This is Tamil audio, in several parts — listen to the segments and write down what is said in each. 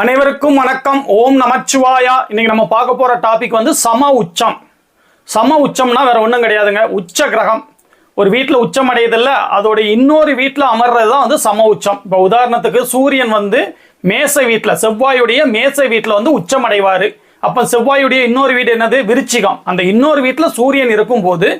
அனைவருக்கும் வணக்கம். ஓம் நமச்சிவாயா. இன்னைக்கு நம்ம பார்க்க போற டாபிக் வந்து சம உச்சம். சம உச்சம்னா வேற ஒன்றும் கிடையாதுங்க. உச்ச கிரகம். ஒரு வீட்டில் உச்சம் அடையுதில்ல அதோட இன்னொரு வீட்டில் அமர்றது தான் வந்து சம உச்சம். இப்போ உதாரணத்துக்கு சூரியன் வந்து மேசை வீட்டில் செவ்வாயுடைய மேசை வீட்டில் வந்து உச்சம் அடைவார். அப்போ செவ்வாயுடைய இன்னொரு வீடு என்னது? விருச்சிகம். அந்த இன்னொரு வீட்டில் சூரியன் இருக்கும்போது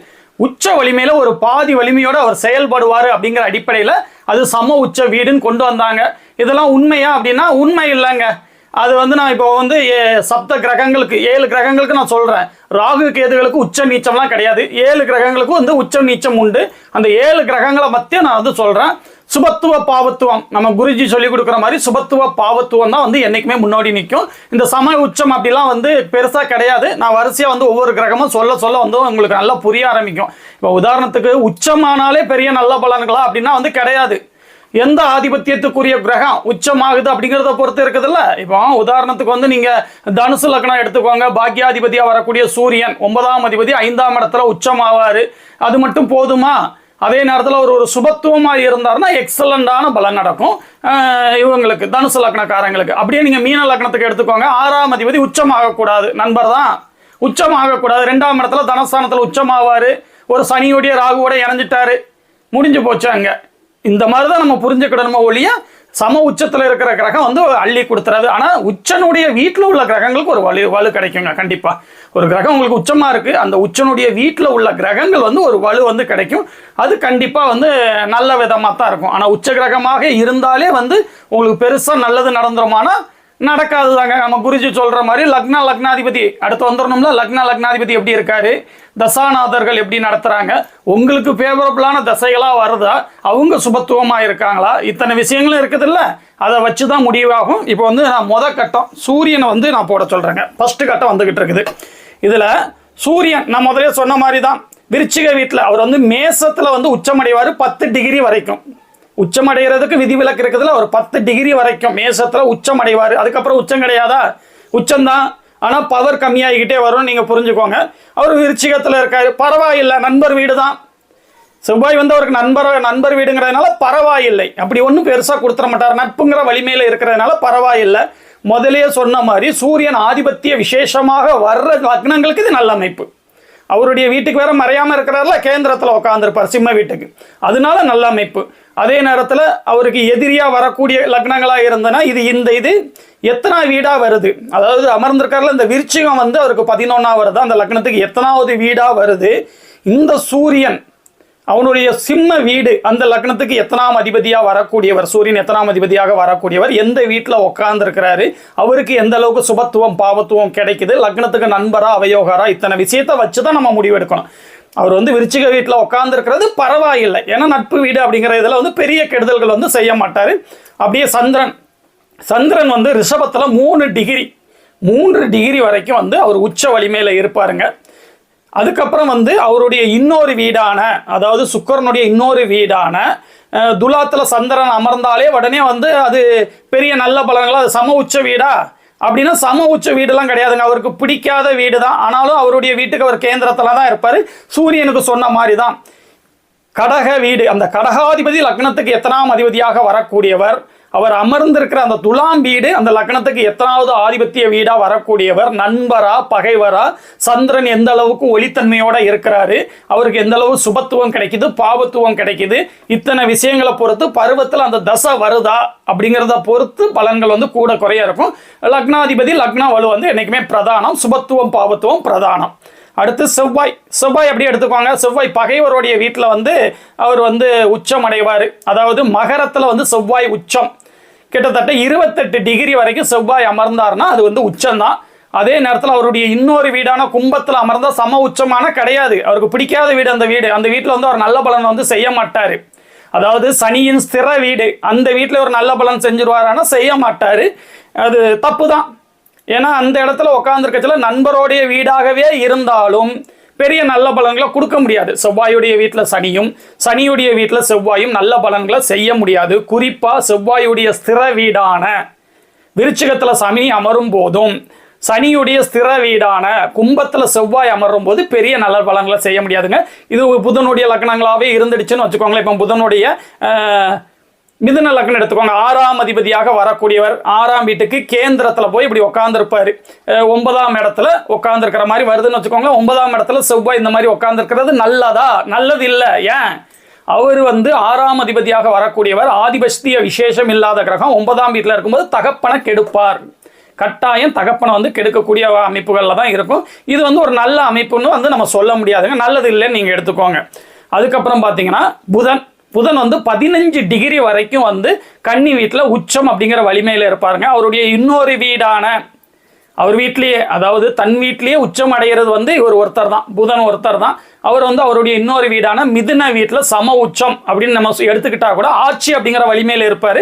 உச்ச வலிமையில ஒரு பாதி வலிமையோட அவர் செயல்படுவார் அப்படிங்கிற அடிப்படையில் அது சம உச்ச வீடுன்னு கொண்டு வந்தாங்க. இதெல்லாம் உண்மையா அப்படின்னா உண்மை இல்லைங்க. அது வந்து நான் இப்போ வந்து ஏ- சப்த கிரகங்களுக்கு ஏழு கிரகங்களுக்கு நான் சொல்கிறேன் ராகு கேதுகளுக்கு உச்ச நீச்சம்லாம் கிடையாது. ஏழு கிரகங்களுக்கும் வந்து உச்ச நீச்சம் உண்டு. அந்த ஏழு கிரகங்களை பற்றியும் நான் வந்து சொல்கிறேன் சுபத்துவ பாவத்துவம். நம்ம குருஜி சொல்லி கொடுக்குற மாதிரி சுபத்துவ பாவத்துவம் தான் வந்து என்றைக்குமே முன்னாடி நிற்கும். இந்த சம உச்சம் அப்படிலாம் வந்து பெருசாக கிடையாது. நான் வரிசையாக வந்து ஒவ்வொரு கிரகமும் சொல்ல சொல்ல வந்து உங்களுக்கு நல்லா புரிய ஆரம்பிக்கும். இப்போ உதாரணத்துக்கு உச்சமானாலே பெரிய நல்ல பலன்களா அப்படின்னா வந்து கிடையாது. எந்த ஆதிபத்தியத்துக்குரிய கிரகம் உச்சமாகுது அப்படிங்கிறத பொறுத்து இருக்குதுல்ல? இப்போ உதாரணத்துக்கு வந்து நீங்க தனுசு லக்னம் எடுத்துக்கோங்க. பாக்கியாதிபதியா வரக்கூடிய சூரியன் ஒன்பதாம் அதிபதி ஐந்தாம் இடத்துல உச்சமாவாரு. அது மட்டும் போதுமா? அதே நேரத்தில் ஒரு ஒரு சுபத்துவமாக இருந்தாருன்னா எக்ஸலண்டான பலன் நடக்கும். இவங்களுக்கு தனுசு லக்னக்காரங்களுக்கு. அப்படியே நீங்கள் மீன லக்னத்துக்கு எடுத்துக்கோங்க. ஆறாம் அதிபதி உச்சமாகக்கூடாது. நண்பர் தான் உச்சமாகக்கூடாது. ரெண்டாம் இடத்துல தனஸ்தானத்தில் உச்சமாவார். ஒரு சனியுடைய ராகுவோட இணைஞ்சிட்டாரு. முடிஞ்சு போச்சு அங்கே. இந்த மாதிரி தான் நம்ம புரிஞ்சுக்கிடணுமோ ஒழிய சம உச்சத்தில் இருக்கிற கிரகம் வந்து அள்ளி கொடுத்துறாது. ஆனால் உச்சனுடைய வீட்டில் உள்ள கிரகங்களுக்கு ஒரு வலு வலு கிடைக்குங்க கண்டிப்பாக ஒரு கிரகம் உங்களுக்கு உச்சமாக இருக்குது அந்த உச்சனுடைய வீட்டில் உள்ள கிரகங்கள் வந்து ஒரு வலு வந்து கிடைக்கும். அது கண்டிப்பாக வந்து நல்ல விதமாக தான் இருக்கும். ஆனால் உச்ச கிரகமாக இருந்தாலே வந்து உங்களுக்கு பெருசாக நல்லது நடந்துருமானா நடக்காது தாங்க நம்ம குருஜி சொல்ற மாதிரி லக்னா லக்னாதிபதி. அடுத்து வந்துடணும்ல லக்னா லக்னாதிபதி எப்படி இருக்காரு? தசாநாதர்கள் எப்படி நடத்துறாங்க? உங்களுக்கு ஃபேவரபுளான தசைகளாக வருதா? அவங்க சுபத்துவமாக இருக்காங்களா? இத்தனை விஷயங்களும் இருக்குதுல்ல. அதை வச்சு தான் முடிவாகும். இப்போ வந்து நான் முத கட்டம் சூரியனை வந்து நான் போட சொல்கிறேங்க ஃபர்ஸ்ட் கட்டம் வந்துகிட்டு இருக்குது. இதில் சூரியன் நான் முதலே சொன்ன மாதிரி தான் விருச்சிக வீட்டில் அவர் வந்து மேசத்தில் வந்து உச்சமடைவார் பத்து டிகிரி வரைக்கும். உச்சமடைகிறதுக்கு விதிவிலக்கு இருக்குதுல ஒரு பத்து டிகிரி வரைக்கும் மேசத்தில் உச்சம் அடைவார் அதுக்கப்புறம் உச்சம் கிடையாதா? உச்சம்தான். ஆனால் பவர் கம்மியாகிக்கிட்டே வரும் நீங்கள் புரிஞ்சுக்கோங்க. அவர் விருச்சிகத்தில் இருக்கார். பரவாயில்லை நண்பர் வீடு தான் செவ்வாய் வந்து அவருக்கு நண்பர் நண்பர் வீடுங்கிறதுனால பரவாயில்லை. அப்படி ஒன்றும் பெருசாக கொடுத்துட மாட்டார். நட்புங்கிற வலிமையில் இருக்கிறதுனால பரவாயில்லை. முதலே சொன்ன மாதிரி சூரியன் ஆதிபத்திய விசேஷமாக வர்ற லக்னங்களுக்கு இது நல்ல அமைப்பு. அவருடைய வீட்டுக்கு வேற மறையாமல் இருக்கிறார்ல கேந்திரத்தில் உட்காந்துருப்பார் சிம்ம வீட்டுக்கு. அதனால நல்ல அமைப்பு. அதே நேரத்தில் அவருக்கு எதிரியாக வரக்கூடிய லக்னங்களாக இருந்தனா இது இந்த இது எத்தனா வீடாக வருது. அதாவது அமர்ந்திருக்காருல இந்த விருச்சிகம் வந்து அவருக்கு பதினொன்னா வருது. அந்த லக்னத்துக்கு எத்தனாவது வீடாக வருது. இந்த சூரியன் அவனுடைய சிம்ம வீடு அந்த லக்னத்துக்கு எத்தனாம் அதிபதியாக வரக்கூடியவர் சூரியன் எத்தனாம் அதிபதியாக வரக்கூடியவர் எந்த வீட்டில் உட்காந்துருக்கிறாரு அவருக்கு எந்த அளவுக்கு சுபத்துவம் பாவத்துவம் கிடைக்குது லக்னத்துக்கு நண்பரா அவயோகரா இத்தனை விஷயத்தை வச்சு தான் நம்ம முடிவெடுக்கணும். அவர் வந்து விருச்சிக வீட்டில் உட்காந்துருக்கிறது பரவாயில்லை. ஏன்னா நட்பு வீடு அப்படிங்கிற இதில் வந்து பெரிய கெடுதல்கள் வந்து செய்ய மாட்டார். அப்படியே சந்திரன். சந்திரன் வந்து ரிஷபத்தில் மூணு டிகிரி மூன்று டிகிரி வரைக்கும் வந்து அவர் உச்ச வலிமையில் இருப்பாருங்க. அதுக்கப்புறம் வந்து அவருடைய இன்னொரு வீடான அதாவது சுக்கரனுடைய இன்னொரு வீடான துலாத்தில் சந்திரன் அமர்ந்தாலே உடனே வந்து அது பெரிய நல்ல பலன்களா அது சம உச்ச வீடா? அப்படின்னா சம உச்ச வீடுலாம் கிடையாதுங்க. அவருக்கு பிடிக்காத வீடு தான் ஆனாலும் அவருடைய வீட்டுக்கு அவர் கேந்திரத்தில் தான் இருப்பார். சூரியனுக்கு சொன்ன மாதிரி தான் கடக வீடு. அந்த கடகாதிபதி லக்னத்துக்கு எத்தனாம் அதிபதியாக வரக்கூடியவர்? அவர் அமர்ந்திருக்கிற அந்த துலாம் வீடு அந்த லக்னத்துக்கு எத்தனாவது ஆதிபத்திய வீடா வரக்கூடியவர் நண்பரா பகைவரா சந்திரன் எந்த அளவுக்கு ஒளித்தன்மையோட இருக்கிறாரு அவருக்கு எந்த அளவு சுபத்துவம் கிடைக்குது பாவத்துவம் கிடைக்குது இத்தனை விஷயங்களை பொறுத்து பருவத்தில் அந்த தசை வருதா அப்படிங்கிறத பொறுத்து பலன்கள் வந்து கூட குறைய இருக்கும். லக்னாதிபதி லக்ன வலு வந்து என்னைக்குமே பிரதானம் சுபத்துவம் பாவத்துவம் பிரதானம். அடுத்து செவ்வாய். செவ்வாய் அப்படியே எடுத்துக்கோங்க செவ்வாய் பகைவருடைய வீட்டில் வந்து அவர் வந்து உச்சம் அடைவார். அதாவது மகரத்தில் வந்து செவ்வாய் உச்சம். கிட்டத்தட்ட இருபத்தெட்டு டிகிரி வரைக்கும் செவ்வாய் அமர்ந்தார்னா அது வந்து உச்சம்தான். அதே நேரத்தில் அவருடைய இன்னொரு வீடான கும்பத்தில் அமர்ந்தா சம உச்சமான கிடையாது. அவருக்கு பிடிக்காத வீடு அந்த வீடு. அந்த வீட்டில் வந்து அவர் நல்ல பலன் வந்து செய்ய மாட்டார். அதாவது சனியின் ஸ்திர வீடு. அந்த வீட்டில் ஒரு நல்ல பலன் செஞ்சிருவாரானா செய்ய மாட்டார். அது தப்பு தான் ஏன்னா அந்த இடத்துல உட்காந்துருக்கச்சுல நண்பரோடைய வீடாகவே இருந்தாலும் பெரிய நல்ல பலன்களை கொடுக்க முடியாது. செவ்வாயுடைய வீட்டில் சனியும் சனியுடைய வீட்டில் செவ்வாயும் நல்ல பலன்களை செய்ய முடியாது. குறிப்பாக செவ்வாயுடைய ஸ்திர வீடான விருச்சிகத்தில் சனி அமரும் போதும் சனியுடைய ஸ்திர வீடான கும்பத்தில் செவ்வாய் அமரும் போது பெரிய நல்ல பலன்களை செய்ய முடியாதுங்க. இது புதனுடைய லக்னங்களாகவே இருந்துடுச்சுன்னு வச்சுக்கோங்களேன். இப்போ புதனுடைய மிதுன லக்னம் எடுத்துக்கோங்க. ஆறாம் அதிபதியாக வரக்கூடியவர் ஆறாம் வீட்டுக்கு கேந்திரத்தில் போய் இப்படி உட்காந்துருப்பாரு ஒன்பதாம் இடத்துல உட்காந்துருக்கிற மாதிரி வருதுன்னு வச்சுக்கோங்க ஒன்பதாம் இடத்துல செவ்வாய் இந்த மாதிரி உட்காந்துருக்கிறது நல்லதா? நல்லது இல்லை. ஏன்? அவர் வந்து ஆறாம் அதிபதியாக வரக்கூடியவர் ஆதிபஸ்திய விசேஷம் இல்லாத கிரகம். ஒன்பதாம் வீட்டில் இருக்கும்போது தகப்பனை கெடுப்பார். கட்டாயம் தகப்பனை வந்து கெடுக்கக்கூடிய அமைப்புகளில் தான் இருக்கும். இது வந்து ஒரு நல்ல அமைப்புன்னு வந்து நம்ம சொல்ல முடியாதுங்க. நல்லது இல்லைன்னு நீங்கள் எடுத்துக்கோங்க. அதுக்கப்புறம் பார்த்தீங்கன்னா புதன். புதன் வந்து பதினஞ்சு டிகிரி வரைக்கும் வந்து கன்னி வீட்டில் உச்சம் அப்படிங்கிற வலிமையில் இருப்பாருங்க. அவருடைய இன்னொரு வீடான அவர் வீட்லேயே அதாவது தன் வீட்லேயே உச்சம் அடைகிறது வந்து இவர் ஒருத்தர் தான் புதன் ஒருத்தர் தான். அவர் வந்து அவருடைய இன்னொரு வீடான மிதுன வீட்டில் சம உச்சம் அப்படின்னு நம்ம எடுத்துக்கிட்டா கூட ஆட்சி அப்படிங்கிற வலிமையில் இருப்பார்.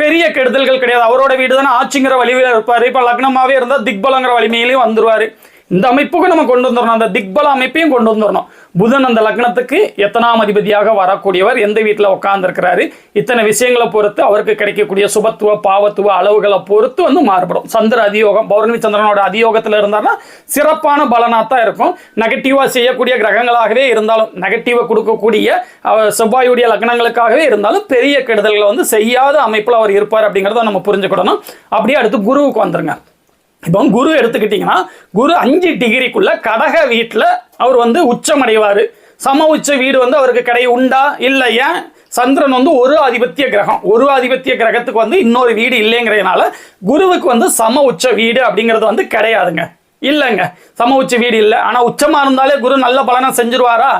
பெரிய கெடுதல்கள் கிடையாது. அவரோட வீடு தானே ஆட்சிங்கிற வலிமையில் இருப்பார். இப்போ லக்னமாகவே இருந்தால் திக்பலங்கிற வலிமையிலையும் வந்துருவார். இந்த அமைப்புக்கு நம்ம கொண்டு வந்துடணும் அந்த திக்பல அமைப்பையும் கொண்டு வந்துடணும் புதன் அந்த லக்னத்துக்கு எத்தனாம் அதிபதியாக வரக்கூடியவர் எந்த வீட்டில் உட்கார்ந்துருக்கிறாரு இத்தனை விஷயங்களை பொறுத்து அவருக்கு கிடைக்கக்கூடிய சுபத்துவ பாவத்துவ அளவுகளை பொறுத்து வந்து மாறுபடும். சந்திர அதியோகம் பௌர்ணமி சந்திரனோட அதியோகத்தில் இருந்தாருன்னா சிறப்பான பலனாக தான் இருக்கும். நெகட்டிவாக செய்யக்கூடிய கிரகங்களாகவே இருந்தாலும் நெகட்டிவை கொடுக்கக்கூடிய செவ்வாயுடைய லக்னங்களுக்காகவே இருந்தாலும் பெரிய கெடுதல்களை வந்து செய்யாத அமைப்பில் அவர் இருப்பார் அப்படிங்கிறத நம்ம புரிஞ்சுக்கிடணும். அப்படியே அடுத்து குருவுக்கு வந்துருங்க. இப்போ குரு எடுத்துக்கிட்டிங்கன்னா குரு அஞ்சு டிகிரிக்குள்ள கடக வீட்டில் அவர் வந்து உச்சமடைவார். சம உச்ச வீடு வந்து அவருக்கு கடை உண்டா? இல்லை ஏன் சந்திரன் வந்து ஒரு ஆதிபத்திய கிரகம். ஒரு ஆதிபத்திய கிரகத்துக்கு வந்து இன்னொரு வீடு இல்லைங்கிறதுனால குருவுக்கு வந்து சம உச்ச வீடு அப்படிங்கிறது வந்து கிடையாதுங்க. இல்லைங்க. சம உச்ச வீடு இல்லை. ஆனால் உச்சமாக இருந்தாலே குரு நல்ல பலனை செஞ்சிருவாரா?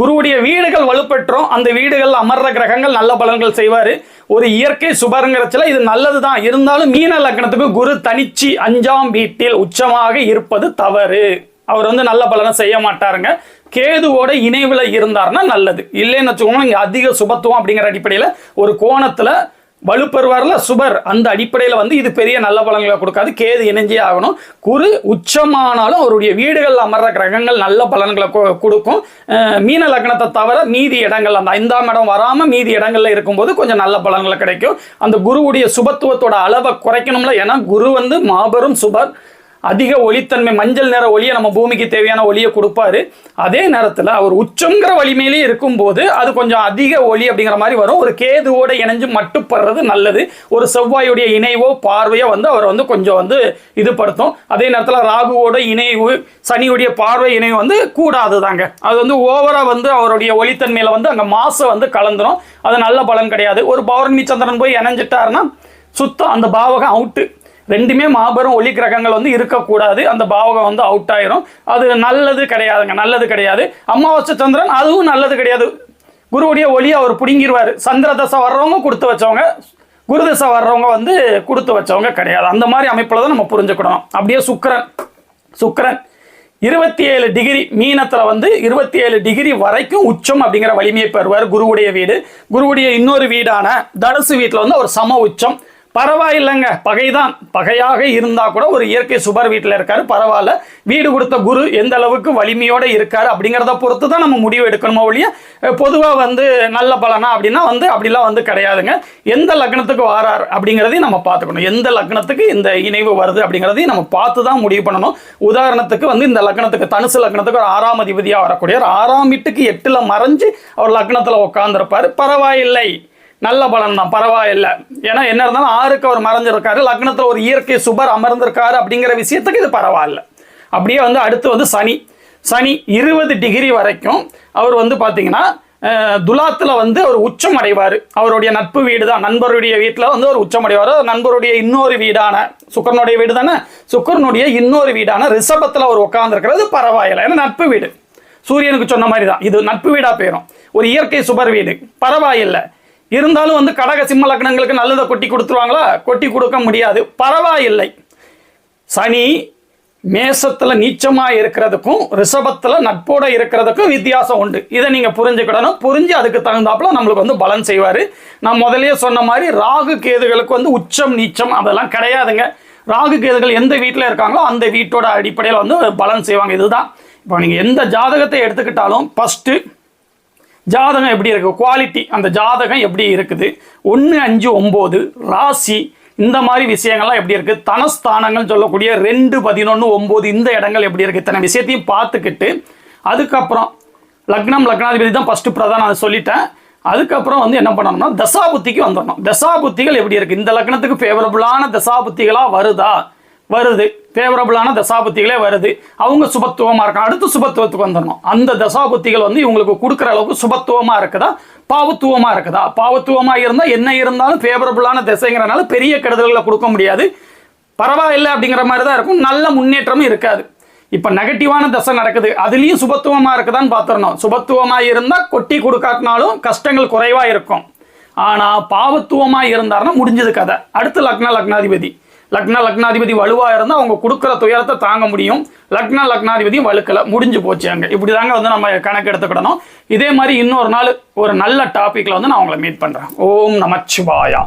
குருவுடைய வீடுகள் வலுப்பெற்றோம். அந்த வீடுகள் அமர்ற கிரகங்கள் நல்ல பலன்கள் செய்வார். ஒரு இயற்கை சுபருங்கிறச்சுல இது நல்லது தான் இருந்தாலும் மீன லக்னத்துக்கு குரு தனிச்சு அஞ்சாம் வீட்டில் உச்சமாக இருப்பது தவறு. அவர் வந்து நல்ல பலனை செய்ய மாட்டாருங்க. கேதுவோட இணைவில் இருந்தார்னா நல்லது. இல்லைன்னு வச்சுக்கோங்க இங்கே அதிக சுபத்துவம் அப்படிங்கிற அடிப்படையில் ஒரு கோணத்தில் வலுப்பெறுவார்ல? சுபர். அந்த அடிப்படையில் வந்து இது பெரிய நல்ல பலன்களை கொடுக்காது. கேது இணைஞ்சே ஆகணும். குரு உச்சமானாலும் அவருடைய வீடுகளில் அமர்ற கிரகங்கள் நல்ல பலன்களை கொ- கொடுக்கும். மீன லக்னத்தை தவிர மீதி இடங்கள் அந்த ஐந்தாம் இடம் வராமல் மீதி இடங்களில் இருக்கும்போது கொஞ்சம் நல்ல பலன்களை கிடைக்கும். அந்த குருவுடைய சுபத்துவத்தோட அளவை குறைக்கணும்ல. ஏன்னா குரு வந்து மாபெரும் சுபர். அதிக ஒளித்தன்மை மஞ்சள் நிற ஒளியை நம்ம பூமிக்கு தேவையான ஒளியை கொடுப்பாரு. அதே நேரத்தில் அவர் உச்சங்கிற வலிமையிலே இருக்கும்போது அது கொஞ்சம் அதிக ஒளி அப்படிங்கிற மாதிரி வரும். ஒரு கேதுவோட இணைஞ்சு மட்டுப்படுறது நல்லது. ஒரு செவ்வாயுடைய இணைவோ பார்வையோ வந்து அவர் வந்து கொஞ்சம் வந்து இதுபடுத்தும். அதே நேரத்தில் ராகுவோட இணைவு சனியுடைய பார்வை இணைவு வந்து கூடாது தாங்க அது வந்து ஓவராக வந்து அவருடைய ஒளித்தன்மையில் வந்து அங்கே மாசம் வந்து கலந்துரும். அது நல்ல பலன் கிடையாது. ஒரு பௌர்ணமி சந்திரன் போய் இணைஞ்சிட்டாருன்னா சுத்தம் அந்த பாவகம் அவுட்டு ரெண்டுமே மாபெரும் ஒளி கிரகங்கள் வந்து இருக்கக்கூடாது. அந்த பாவகம் வந்து அவுட் ஆயிரும். அது நல்லது கிடையாதுங்க. நல்லது கிடையாது. அமாவாசை சந்திரன் அதுவும் நல்லது கிடையாது. குருவுடைய ஒளியை அவர் பிடுங்கிடுவார் சந்திர தசை வர்றவங்க கொடுத்து வச்சவங்க குரு தசை வர்றவங்க வந்து கொடுத்து வச்சவங்க கிடையாது. அந்த மாதிரி அமைப்பில் தான் நம்ம புரிஞ்சுக்கணும். அப்படியே சுக்கரன் சுக்கரன் இருபத்தி ஏழு டிகிரி மீனத்தில் வந்து இருபத்தி ஏழு டிகிரி வரைக்கும் உச்சம் அப்படிங்கிற வலிமையை பெறுவார் குருவுடைய வீடு. குருவுடைய இன்னொரு வீடான தனுசு வீட்டில் வந்து ஒரு சம உச்சம். பரவாயில்லைங்க. பகைதான். பகையாக இருந்தால் கூட ஒரு இயற்கை சுபர் வீட்டில் இருக்கார். பரவாயில்ல. வீடு கொடுத்த குரு எந்த அளவுக்கு வலிமையோடு இருக்கார் அப்படிங்கிறத பொறுத்து தான் நம்ம முடிவு எடுக்கணுமோ ஒழிய பொதுவாக வந்து நல்ல பலனா அப்படின்னா வந்து அப்படிலாம் வந்து கிடையாதுங்க. எந்த லக்னத்துக்கு வாரார் அப்படிங்கிறதையும் நம்ம பார்த்துக்கணும். எந்த லக்னத்துக்கு இந்த இணைவு வருது அப்படிங்கிறதையும் நம்ம பார்த்து தான் முடிவு பண்ணணும். உதாரணத்துக்கு வந்து இந்த லக்னத்துக்கு தனுசு லக்னத்துக்கு ஒரு ஆறாம் அதிபதியாக வரக்கூடியவர். ஆறாம் வீட்டுக்கு எட்டில் மறைஞ்சு அவர் லக்னத்தில் உட்காந்துருப்பார் பரவாயில்லை. நல்ல பலன் தான் பரவாயில்லை. ஏன்னா என்ன இருந்தாலும் ஆறுக்கு அவர் மறைஞ்சிருக்காரு லக்னத்தில் ஒரு இயற்கை சுபர் அமர்ந்திருக்காரு அப்படிங்கிற விஷயத்துக்கு இது பரவாயில்ல. அப்படியே வந்து அடுத்து வந்து சனி. சனி இருபது டிகிரி வரைக்கும் அவர் வந்து பார்த்தீங்கன்னா துலாத்தில் வந்து அவர் உச்சம் அடைவார் அவருடைய நட்பு வீடு தான் நண்பருடைய வீட்டில் வந்து அவர் உச்சம் அடைவார் நண்பருடைய இன்னொரு வீடான சுக்கரனுடைய வீடு தானே சுக்கரனுடைய இன்னொரு வீடான ரிஷபத்தில் அவர் உட்காந்துருக்கிறது பரவாயில்லை. ஏன்னா நட்பு வீடு. சூரியனுக்கு சொன்ன மாதிரி தான் இது நட்பு வீடாக போயிடும் ஒரு இயற்கை சுபர் வீடு. பரவாயில்லை. இருந்தாலும் வந்து கடக சிம்ம லக்னங்களுக்கு நல்லதை கொட்டி கொடுத்துருவாங்களா? கொட்டி கொடுக்க முடியாது. பரவாயில்லை. சனி மேசத்தில் நீச்சமாக இருக்கிறதுக்கும் ரிஷபத்தில் நட்போட இருக்கிறதுக்கும் வித்தியாசம் உண்டு. இதை நீங்கள் புரிஞ்சுக்கிடணும். புரிஞ்சு அதுக்கு தகுந்தாப்புல நம்மளுக்கு வந்து பலன் செய்வார். நான் முதலே சொன்ன மாதிரி ராகு கேதுகளுக்கு வந்து உச்சம் நீச்சம் அதெல்லாம் கிடையாதுங்க. ராகு கேதுகள் எந்த வீட்டில் இருக்காங்களோ அந்த வீட்டோட அடிப்படையில் வந்து பலன் செய்வாங்க. இதுதான். இப்போ நீங்கள் எந்த ஜாதகத்தை எடுத்துக்கிட்டாலும் ஃபஸ்ட்டு ஜாதகம் எப்படி இருக்கு? குவாலிட்டி அந்த ஜாதகம் எப்படி இருக்குது? ஒன்று அஞ்சு ஒம்பது ராசி இந்த மாதிரி விஷயங்கள்லாம் எப்படி இருக்குது தனஸ்தானங்கள் சொல்லக்கூடிய ரெண்டு பதினொன்று ஒம்பது இந்த இடங்கள் எப்படி இருக்குது இத்தனை விஷயத்தையும் பார்த்துக்கிட்டு அதுக்கப்புறம் லக்னம் லக்னாதிபதி தான் ஃபஸ்ட்டு பிரதானம் அதை சொல்லிட்டேன். அதுக்கப்புறம் வந்து என்ன பண்ணணும்னா தசாபுத்திக்கு வந்துடணும். தசாபுத்திகள் எப்படி இருக்குது இந்த லக்னத்துக்கு ஃபேவரபுளான தசாபுத்திகளாக வருதா? வருது. ஃபேவரபுளான தசாபுத்திகளே வருது. அவங்க சுபத்துவமாக இருக்கணும். அடுத்து சுபத்துவத்துக்கு வந்துடணும். அந்த தசாபுத்திகள் வந்து இவங்களுக்கு கொடுக்குற அளவுக்கு சுபத்துவமாக இருக்குதா? பாவத்துவமாக இருக்குதா? பாவத்துவமாக இருந்தால் என்ன இருந்தாலும் ஃபேவரபுளான திசைங்கிறனால பெரிய கெடுதல்களை கொடுக்க முடியாது. பரவாயில்லை அப்படிங்கிற மாதிரி தான் இருக்கும். நல்ல முன்னேற்றமும் இருக்காது. இப்போ நெகட்டிவான தசை நடக்குது. அதுலேயும் சுபத்துவமாக இருக்குதான்னு பார்த்துடணும். சுபத்துவமாக இருந்தால் கொட்டி கொடுக்காட்டினாலும் கஷ்டங்கள் குறைவாக இருக்கும். ஆனால் பாவத்துவமாக இருந்தாருன்னா முடிஞ்சது கதை. அடுத்து லக்ன லக்னாதிபதி. லக்ன லக்னாதிபதி வலுவாக இருந்தால் அவங்க கொடுக்குற துயரத்தை தாங்க முடியும். லக்ன லக்னாதிபதியும் வலுக்கலை முடிஞ்சு போச்சு அங்கே. இப்படி தாங்க வந்து நம்ம கணக்கு எடுத்துக்கிடணும் இதே மாதிரி இன்னொரு நாள் ஒரு நல்ல டாப்பிக்கில் வந்து நான் உங்களை மீட் பண்ணுறேன் ஓம் நமச்சிவாயா.